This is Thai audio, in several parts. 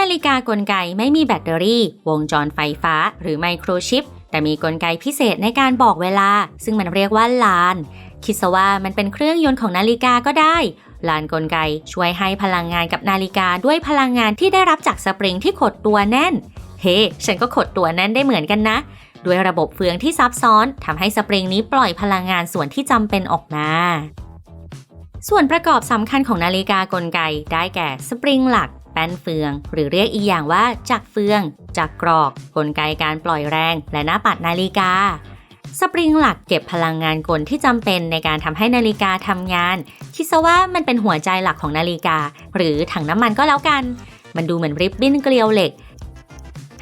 นาฬิกากลไกไม่มีแบตเตอรี่ วงจรไฟฟ้า หรือไมโครชิป แต่มีกลไกพิเศษในการบอกเวลา ซึ่งมันเรียกว่าลาน คิดซะว่ามันเป็นเครื่องยนต์ของนาฬิกาก็ได้ ลานกลไกช่วยให้พลังงานกับนาฬิกาด้วยพลังงานที่ได้รับจากสปริงที่ขดตัวแน่น เฮ้ฉันก็ขดตัวแน่นได้เหมือนกันนะ ด้วยระบบเฟืองที่ซับซ้อนทำให้สปริงนี้ปล่อยพลังงานส่วนที่จำเป็นออกมาส่วนประกอบสำคัญของนาฬิกากลไกได้แก่สปริงหลัก แป้นเฟือง หรือเรียกอีกอย่างว่าจักรเฟือง จักรกรอก กลไกการปล่อยแรง และหน้าปัดนาฬิกา สปริงหลักเก็บพลังงานกลที่จำเป็นในการทำให้นาฬิกาทำงาน คิดซะว่ามันเป็นหัวใจหลักของนาฬิกา หรือถังน้ำมันก็แล้วกัน มันดูเหมือนริบบิ้นเกลียวเหล็ก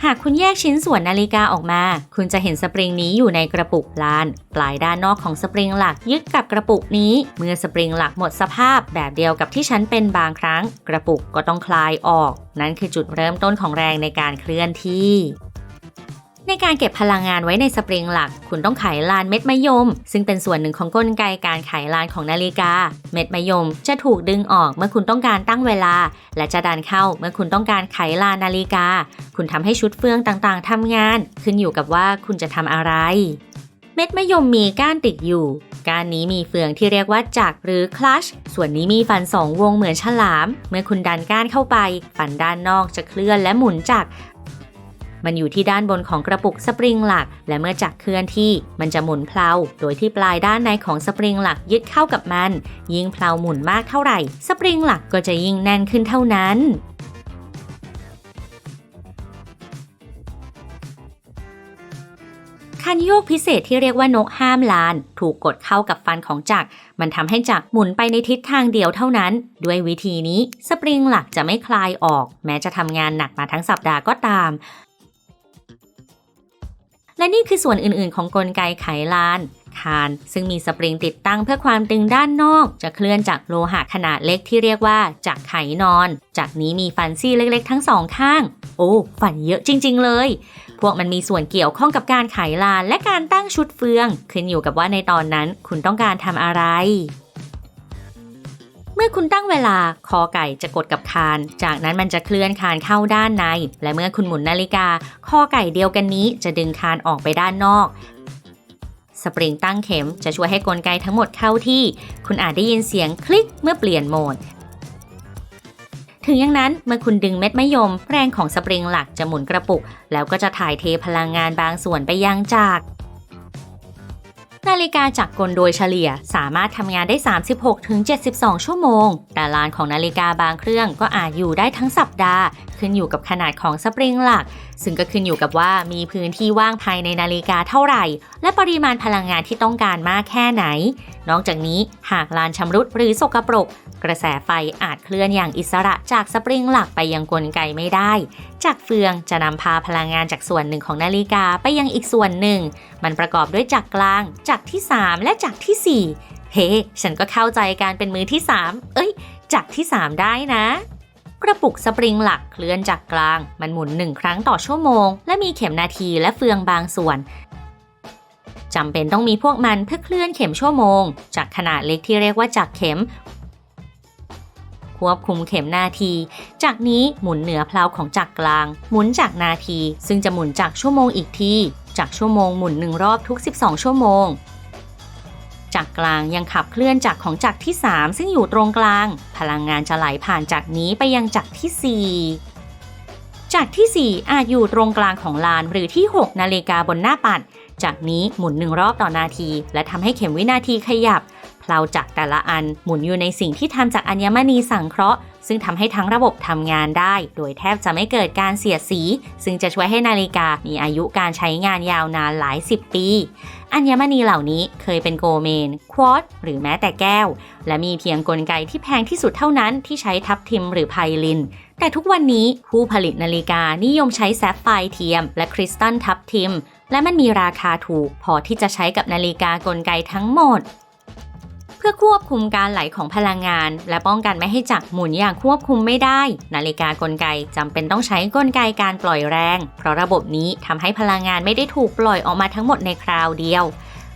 หากคุณแยกชิ้นส่วนนาฬิกาออกมา คุณจะเห็นสปริงนี้อยู่ในกระปุกลาน ปลายด้านนอกของสปริงหลักยึดกับกระปุกนี้ เมื่อสปริงหลักหมดสภาพแบบเดียวกับที่ฉันเป็นบางครั้ง กระปุกก็ต้องคลายออก นั่นคือจุดเริ่มต้นของแรงในการเคลื่อนที่ ในการเก็บพลังงานไว้ในสปริงหลัก คุณต้องไขลานเม็ดมะยม ซึ่งเป็นส่วนหนึ่งของกลไกการไขลานของนาฬิกา เม็ดมะยมจะถูกดึงออกเมื่อคุณต้องการตั้งเวลา และจะดันเข้าเมื่อคุณต้องการไขลานนาฬิกา คุณทำให้ชุดเฟืองต่างๆทำงาน ขึ้นอยู่กับว่าคุณจะทำอะไร เม็ดมะยมมีก้านติดอยู่ก้านนี้มีเฟืองที่เรียกว่าจักรหรือคลัช ส่วนนี้มีฟันสองวงเหมือนฉลาม เมื่อคุณดันก้านเข้าไป ฟันด้านนอกจะเคลื่อนและหมุนจักร มันอยู่ที่ด้านบนของกระปุกสปริงหลัก และเมื่อจักรเคลื่อนที่มันจะหมุนเพลาโดยที่ปลายด้านในของสปริงหลักยึดเข้ากับมัน ยิ่งเพลาหมุนมากเท่าไหร่ สปริงหลักก็จะยิ่งแน่นขึ้นเท่านั้นคันโยกพิเศษที่เรียกว่านกห้ามลาน ถูกกดเข้ากับฟันของจักรมันทำให้จักรหมุนไปในทิศทางเดียวเท่านั้น ด้วยวิธีนี้สปริงหลักจะไม่คลายออก แม้จะทำงานหนักมาทั้งสัปดาห์ก็ตาม และนี่คือส่วนอื่นๆ ของกลไกไขลานคาน ซึ่งมีสปริงติดตั้งเพื่อความตึงด้านนอก จะเคลื่อนจากโลหะขนาดเล็กที่เรียกว่าจักไขนอน จากนี้มีฟันซี่เล็กๆ ทั้งสองข้าง โอ้ ฟันเยอะจริง ๆ เลย พวกมันมีส่วนเกี่ยวข้องกับการไขลานและการตั้งชุดเฟือง ขึ้นอยู่กับว่าในตอนนั้นคุณต้องการทำอะไร เมื่อคุณตั้งเวลาคอไก่จะกดกับคาน จากนั้นมันจะเคลื่อนคานเข้าด้านใน และเมื่อคุณหมุนนาฬิกา คอไก่เดียวกันนี้จะดึงคานออกไปด้านนอก สปริงตั้งเข็มจะช่วยให้กลไกทั้งหมดเข้าที่ คุณอาจได้ยินเสียงคลิกเมื่อเปลี่ยนโหมด ถึงอย่างนั้นเมื่อคุณดึงเม็ดมะยม แรงของสปริงหลักจะหมุนกระปุก แล้วก็จะถ่ายเทพลังงานบางส่วนไปยังจักร นาฬิกาจักรกลโดยเฉลี่ยสามารถทำงานได้ 36-72 ชั่วโมง แต่ลานของนาฬิกาบางเครื่องก็อาจอยู่ได้ทั้งสัปดาห์ ขึ้นอยู่กับขนาดของสปริงหลัก ซึ่งก็ขึ้นอยู่กับว่ามีพื้นที่ว่างภายในนาฬิกาเท่าไหร่ และปริมาณพลังงานที่ต้องการมากแค่ไหน นอกจากนี้หากลานชำรุดหรือสกปรก กระแสไฟอาจเคลื่อนอย่างอิสระจากสปริงหลักไปยังกลไกไม่ได้จักเฟืองจะนำพาพลังงานจากส่วนหนึ่งของนาฬิกาไปยังอีกส่วนหนึ่ง มันประกอบด้วยจักรกลางจักรที่ 3 และจักที่ 4 เฮ้ ฉันก็เข้าใจการเป็นมือที่ 3 เอ้ย จักที่ 3 ได้นะ กระปุกสปริงหลักเคลื่อนจากกลาง มันหมุนหนึ่งครั้งต่อชั่วโมง และมีเข็มนาทีและเฟืองบางส่วนจำเป็นต้องมีพวกมันเพื่อเคลื่อนเข็มชั่วโมง จากขนาดเล็กที่เรียกว่าจักเข็ม ควบคุมเข็มนาที จากนี้หมุนเหนือเพลาของจักรกลาง หมุนจากนาที ซึ่งจะหมุนจากชั่วโมงอีกที จากชั่วโมงหมุนหนึ่งรอบทุก 12 ชั่วโมง จากกลางยังขับเคลื่อนจากของจักรที่ 3 ซึ่งอยู่ตรงกลาง พลังงานจะไหลผ่านจากนี้ไปยังจักรที่ 4 จากที่ 4 อาจอยู่ตรงกลางของลานหรือที่ 6 นาฬิกาบนหน้าปัด จากนี้หมุนหนึ่งรอบต่อนาที และทำให้เข็มวินาทีขยับ เพลาจักแต่ละอันหมุนอยู่ในสิ่งที่ทำจากอัญมณีสังเคราะห์ ซึ่งทำให้ทั้งระบบทำงานได้ โดยแทบจะไม่เกิดการเสียดสี ซึ่งจะช่วยให้นาฬิกามีอายุการใช้งานยาวนานหลายสิบปี อัญมณีเหล่านี้เคยเป็นโกลเมน ควอตหรือแม้แต่แก้ว และมีเพียงกลไกที่แพงที่สุดเท่านั้นที่ใช้ทับทิมหรือไพลิน แต่ทุกวันนี้ผู้ผลิตนาฬิกานิยมใช้แซฟไฟร์เทียม และคริสตัลทับทิมและมันมีราคาถูกพอที่จะใช้กับนาฬิกากลไกทั้งหมด พื่อควบคุมการไหลของพลังงาน และป้องกันไม่ให้จักรหมุนอย่างควบคุมไม่ได้ นาฬิกากลไกจำเป็นต้องใช้กลไกการปล่อยแรง เพราะระบบนี้ทำให้พลังงานไม่ได้ถูกปล่อยออกมาทั้งหมดในคราวเดียว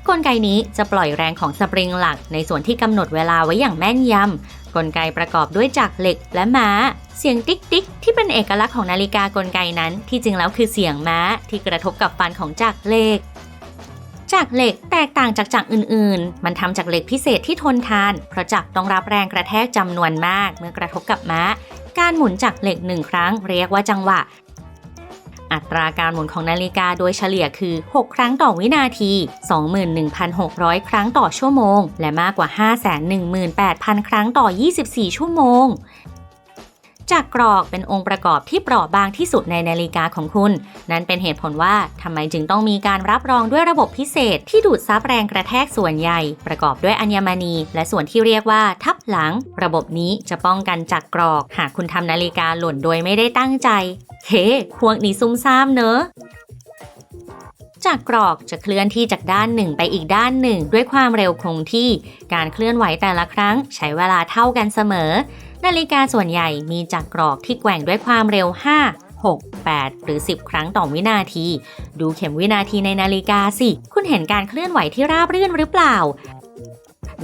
กลไกนี้จะปล่อยแรงของสปริงหลักในส่วนที่กำหนดเวลาไว้อย่างแม่นยำ กลไกประกอบด้วยจักรเหล็กและม้า เสียงติ๊กติ๊กที่เป็นเอกลักษณ์ของนาฬิกากลไกนั้น ที่จริงแล้วคือเสียงม้าที่กระทบกับฟันของจักรเหล็ก จักเหล็กแตกต่างจากจักรอื่นๆ มันทำจากเหล็กพิเศษที่ทนทาน เพราะจักรต้องรับแรงกระแทกจำนวนมากเมื่อกระทบกับม้า การหมุนจักรเหล็กหนึ่งครั้งเรียกว่าจังหวะ อัตราการหมุนของนาฬิกาโดยเฉลี่ยคือ 6 ครั้งต่อวินาที 21,600 ครั้งต่อชั่วโมง และมากกว่า 518,000 ครั้งต่อ 24 ชั่วโมง จากกรอกเป็นองค์ประกอบที่เปราะบางที่สุดในนาฬิกาของคุณ นั่นเป็นเหตุผลว่าทำไมจึงต้องมีการรับรองด้วยระบบพิเศษ ที่ดูดซับแรงกระแทกส่วนใหญ่ ประกอบด้วยอัญมณี และส่วนที่เรียกว่าทับหลัง ระบบนี้จะป้องกันจากกรอก หากคุณทำนาฬิกาหล่นโดยไม่ได้ตั้งใจเฮ้พวกนี้ซุ่มซ่ามเนอะ จากกรอกจะเคลื่อนที่จากด้านหนึ่งไปอีกด้านหนึ่ง ด้วยความเร็วคงที่ การเคลื่อนไหวแต่ละครั้งใช้เวลาเท่ากันเสมอ นาฬิกาส่วนใหญ่มีจากกรอกที่แกว่งด้วยความเร็ว 5 6 8 หรือ 10 ครั้งต่อวินาที ดูเข็มวินาทีในนาฬิกาสิ คุณเห็นการเคลื่อนไหวที่ราบรื่นหรือเปล่า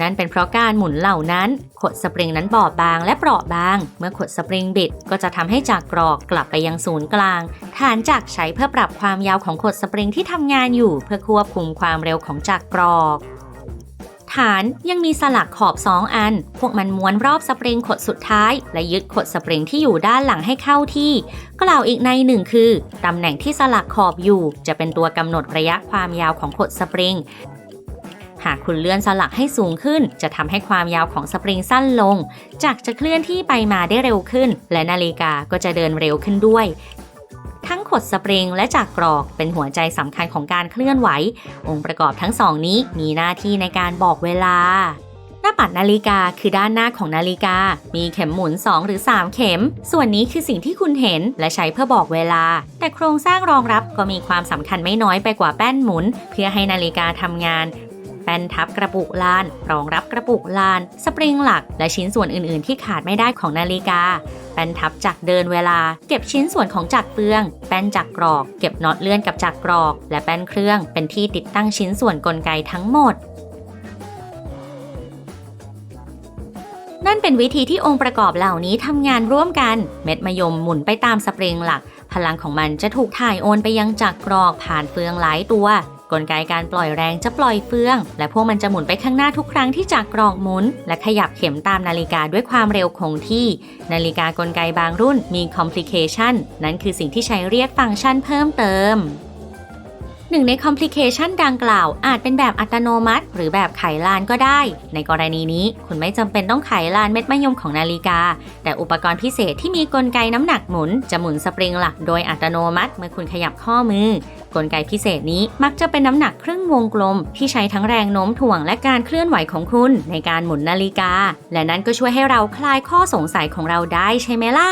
นั่นเป็นเพราะการหมุนเหล่านั้นขดสปริงนั้นบอบบางและเปราะบาง เมื่อขดสปริงบิดก็จะทำให้จักรกรอกกลับไปยังศูนย์กลาง ฐานจักรใช้เพื่อปรับความยาวของขดสปริงที่ทำงานอยู่ เพื่อควบคุมความเร็วของจักรกรอกฐานยังมีสลักขอบ 2 อัน พวกมันม้วนรอบสปริงขดสุดท้าย และยึดขดสปริงที่อยู่ด้านหลังให้เข้าที่ กล่าวอีกในหนึ่งคือ ตำแหน่งที่สลักขอบอยู่ จะเป็นตัวกำหนดระยะความยาวของขดสปริง หากคุณเลื่อนสลักให้สูงขึ้น จะทำให้ความยาวของสปริงสั้นลง จักรจะเคลื่อนที่ไปมาได้เร็วขึ้น และนาฬิกาก็จะเดินเร็วขึ้นด้วย ทั้งขดสปริงและจักรกรอกเป็นหัวใจสำคัญของการเคลื่อนไหว องค์ประกอบทั้งสองนี้มีหน้าที่ในการบอกเวลาหน้าปัดนาฬิกาคือด้านหน้าของนาฬิกา มีเข็มหมุน 2 หรือ 3 เข็ม ส่วนนี้คือสิ่งที่คุณเห็นและใช้เพื่อบอกเวลา แต่โครงสร้างรองรับก็มีความสำคัญไม่น้อยไปกว่าแป้นหมุน เพื่อให้นาฬิกาทำงาน แป้นทับกระปุกลาน รองรับกระปุกลาน สปริงหลัก และชิ้นส่วนอื่น ๆ ที่ขาดไม่ได้ของนาฬิกา แป้นทับจักเดินเวลา เก็บชิ้นส่วนของจักรเฟือง แป้นจักรกรอก เก็บน็อตเลื่อนกับจักรกรอก และแป้นเครื่อง เป็นที่ติดตั้งชิ้นส่วนกลไกทั้งหมดนั่นเป็นวิธีที่องค์ประกอบเหล่านี้ทำงานร่วมกัน เม็ดมะยมหมุนไปตามสปริงหลัก พลังของมันจะถูกถ่ายโอนไปยังจักรกรอกผ่านเฟืองหลายตัว กลไกการปล่อยแรงจะปล่อยเฟือง และพวกมันจะหมุนไปข้างหน้าทุกครั้งที่จักรกรอกหมุน และขยับเข็มตามนาฬิกาด้วยความเร็วคงที่ นาฬิกากลไกบางรุ่นมีคอมพลิเคชันนั่นคือสิ่งที่ใช้เรียกฟังก์ชันเพิ่มเติม หนึ่งใน complication ดังกล่าว อาจเป็นแบบอัตโนมัติ หรือแบบไขลานก็ได้ ในกรณีนี้คุณไม่จำเป็นต้องไขลานเม็ดมะยมของนาฬิกา แต่อุปกรณ์พิเศษที่มีกลไกน้ำหนักหมุน จะหมุนสปริงหลักโดยอัตโนมัติเมื่อคุณขยับข้อมือ กลไกพิเศษนี้มักจะเป็นน้ำหนักครึ่งวงกลม ที่ใช้ทั้งแรงโน้มถ่วงและการเคลื่อนไหวของคุณ ในการหมุนนาฬิกา และนั้นก็ช่วยให้เราคลายข้อสงสัยของเราได้ใช่ไหมล่ะ